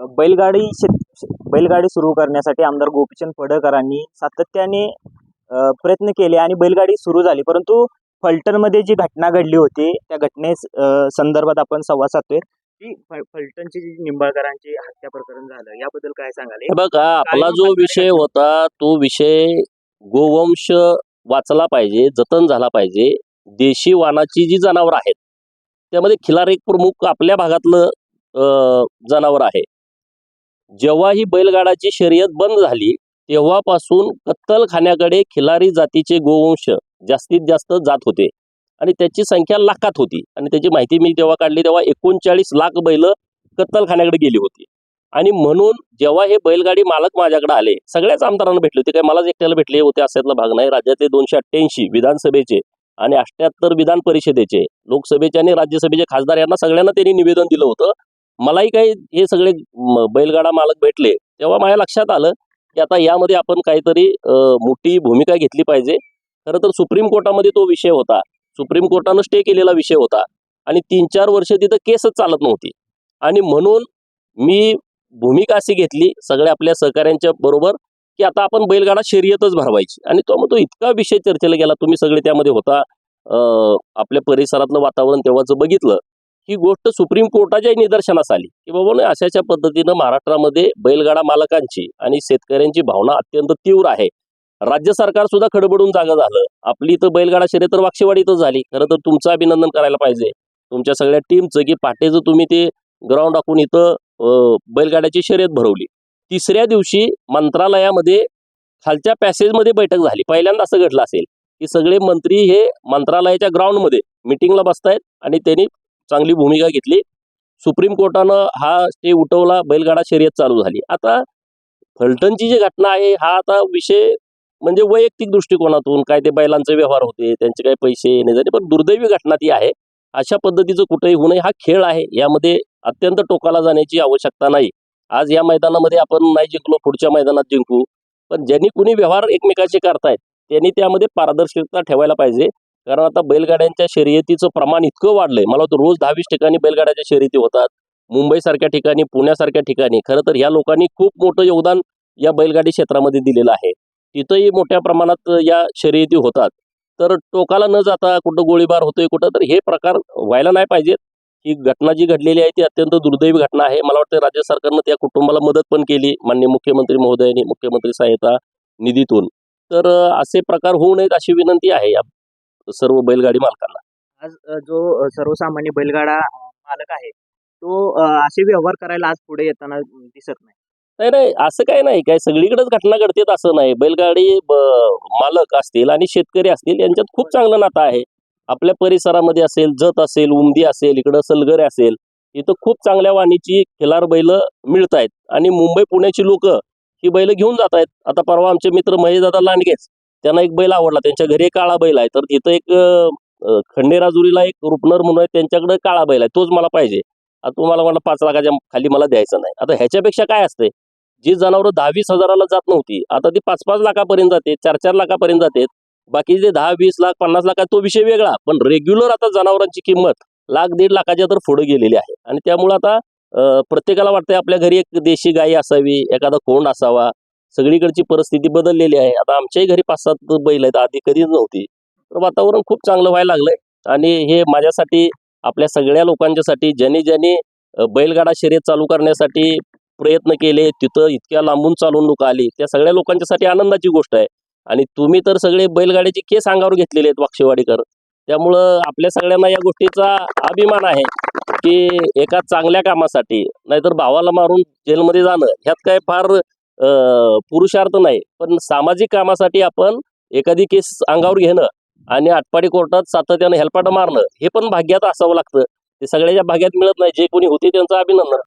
बैलगाडी शेत बैलगाडी सुरू करण्यासाठी आमदार गोपीचंद पडळकरांनी सातत्याने प्रयत्न केले आणि बैलगाडी सुरू झाली. परंतु फलटणमध्ये जी घटना घडली होती त्या घटनेस अ, संदर्भात आपण संवाद साधतोय. की फलटणची जी निंबाळकरांची हत्या प्रकरण झालं याबद्दल काय सांगाल? हे बघा आपला जो विषय? होता तो विषय गोवंश वाचला पाहिजे जतन झाला पाहिजे. देशी वाणाची जी जनावर आहेत त्यामध्ये खिलार एक प्रमुख आपल्या भागातलं अं, जनावर आहे. जेव्हा ही बैलगाडाची शर्यत बंद झाली तेव्हापासून कत्तलखान्याकडे खिलारी जातीचे गोवंश जास्तीत जास्त जात होते. आणि त्याची संख्या लाखात होती. आणि त्याची माहिती मी तेव्हा काढली तेव्हा एकोणचाळीस लाख बैल कत्तलखान्याकडे गेली होती. आणि म्हणून जेव्हा हे बैलगाडी मालक माझ्याकडे आले सगळ्याच आमदारांना भेटले होते. काही मलाच एकट्याला भेटले होते असल्यातला भाग नाही. राज्यातले दोनशे अठ्ठ्याऐंशी विधानसभेचे आणि अठ्याहत्तर विधान परिषदेचे लोकसभेचे आणि राज्यसभेचे खासदार यांना सगळ्यांना त्यांनी निवेदन दिलं होतं. मलाही काही हे सगळे बैलगाडा मालक भेटले तेव्हा माझ्या लक्षात आलं की आता यामध्ये आपण काहीतरी मोठी भूमिका घेतली पाहिजे. खरं तर सुप्रीम कोर्टामध्ये तो विषय होता. सुप्रीम कोर्टानं स्टे केलेला विषय होता. आणि तीन चार वर्ष तिथं केसच चालत नव्हती. आणि म्हणून मी भूमिका अशी घेतली सगळ्या आपल्या सहकाऱ्यांच्या बरोबर की आता आपण बैलगाडा शर्यतच भरवायची. आणि तो मग तो इतका विषय चर्चेला गेला तुम्ही सगळे त्यामध्ये होता आपल्या परिसरातलं वातावरण तेव्हाचं बघितलं. ही गोष्ट सुप्रीम कोर्टाच्या निदर्शनास आली की बाबा अशाच्या पद्धतीनं महाराष्ट्रामध्ये बैलगाडा मालकांची आणि शेतकऱ्यांची भावना अत्यंत तीव्र आहे. राज्य सरकार सुद्धा खडबडून जागा झालं. आपली इथं बैलगाडा शर्यत तर वाक्षेवाडीतच झाली. खरं तर तुमचं अभिनंदन करायला पाहिजे. तुमच्या सगळ्या टीमचं की पाटेचं तुम्ही ते ग्राउंड टाकून इथं बैलगाड्याची शर्यत भरवली. तिसऱ्या दिवशी मंत्रालयामध्ये खालच्या पॅसेजमध्ये बैठक झाली. पहिल्यांदा असं घडलं असेल की सगळे मंत्री हे मंत्रालयाच्या ग्राउंडमध्ये मिटिंगला बसतायत आणि त्यांनी चांगली भूमिका घेतली. सुप्रीम कोर्टानं हा स्टे उठवला बैलगाडा शर्यत चालू झाली. आता फलटणची जी घटना आहे हा आता विषय म्हणजे वैयक्तिक दृष्टिकोनातून काय ते बैलांचे व्यवहार होते त्यांचे काय पैसे नाही झाले पण दुर्दैवी घटना ती आहे. अशा पद्धतीचं कुठेही होऊ नये हा खेळ आहे. यामध्ये अत्यंत टोकाला जाण्याची आवश्यकता नाही. आज या मैदानामध्ये आपण नाही जिंकलो पुढच्या मैदानात जिंकू. पण ज्यांनी कुणी व्यवहार एकमेकाचे करतायत त्यांनी त्यामध्ये पारदर्शकता ठेवायला पाहिजे. कारण आता बैलगाड्यांच्या शर्यतीचं प्रमाण इतकं वाढलंय. मला वाटतं रोज दहावीस ठिकाणी बैलगाड्याच्या शर्यती होतात. मुंबईसारख्या ठिकाणी पुण्यासारख्या ठिकाणी. खरं तर ह्या लोकांनी खूप मोठं योगदान या बैलगाडी क्षेत्रामध्ये दिलेलं आहे. तिथंही मोठ्या प्रमाणात या शर्यती होतात. तर टोकाला न जाता कुठं गोळीबार होतोय कुठं तर हे प्रकार व्हायला नाही पाहिजेत. ही घटना जी घडलेली आहे ती अत्यंत दुर्दैवी घटना आहे. मला वाटतं राज्य सरकारनं त्या कुटुंबाला मदत पण केली माननीय मुख्यमंत्री महोदयांनी मुख्यमंत्री सहायता निधीतून. तर असे प्रकार होऊ नयेत अशी विनंती आहे. या सर्व बैलगाडी मालकांना. आज जो सर्वसामान्य बैलगाडा मालक आहे तो असे व्यवहार करायला आज पुढे येताना दिसत नाही. नाही नाही असं काय नाही. काय सगळीकडेच घटना घडतेत असं नाही. बैलगाडी मालक असतील आणि शेतकरी असतील यांच्यात खूप चांगलं नातं आहे. आपल्या परिसरामध्ये असेल जत असेल उमदी असेल इकडं सलगरे असेल इथं खूप चांगल्या वाणीची खिलार बैल मिळत आहेत आणि मुंबई पुण्याची लोक ही बैल घेऊन जात आहेत आता परवा आमचे मित्र महेशदादा लांडगेच. त्यांना एक बैल आवडला. त्यांच्या घरी एक काळा बैल आहे. तर तिथं एक खंडेराजुरीला एक रुपनर म्हणून आहे. त्यांच्याकडे काळा बैल आहे. तोच मला पाहिजे. आता तुम्हाला मला पाच लाखाच्या खाली मला द्यायचं नाही. आता ह्याच्यापेक्षा काय असते जी जनावरं दहा वीस हजाराला जात नव्हती आता ती पाच पाच लाखापर्यंत जाते चार चार लाखापर्यंत जाते. बाकी जे दहा वीस लाख पन्नास लाख आहे तो विषय वेगळा. पण रेग्युलर आता जनावरांची किंमत लाख दीड लाखाच्या तर पुढे गेलेली आहे. आणि त्यामुळे आता प्रत्येकाला वाटतंय आपल्या घरी एक देशी गाई असावी एखादा कोंड असावा. सगळीकडची परिस्थिती बदललेली आहे. आता आमच्याही घरी पाच सात बैल आहेत. आधी कधीच नव्हती. तर वातावरण खूप चांगलं व्हायला लागलंय. आणि हे माझ्यासाठी आपल्या सगळ्या लोकांच्यासाठी ज्यांनी ज्यांनी बैलगाडा शर्यत चालू करण्यासाठी प्रयत्न केले तिथं इतक्या लांबून चालून लोक आली. त्या सगळ्या लोकांच्यासाठी आनंदाची गोष्ट आहे. आणि तुम्ही तर सगळे बैलगाड्याचे केस अंगावर घेतलेले आहेत वाक्षेवाडीकर. त्यामुळं आपल्या सगळ्यांना या गोष्टीचा अभिमान आहे की एका चांगल्या कामासाठी नाहीतर भावाला मारून जेलमध्ये जाणं ह्यात काय फार पुरुषार्थ नाही. पण सामाजिक कामासाठी आपण एखादी केस अंगावर घेणं आणि आटपाडी कोर्टात सातत्यानं हेलपाट मारणं हे पण भाग्यात असावं लागतं. ते सगळ्याच्या भाग्यात मिळत नाही जे कोणी होते त्यांचं अभिनंदन.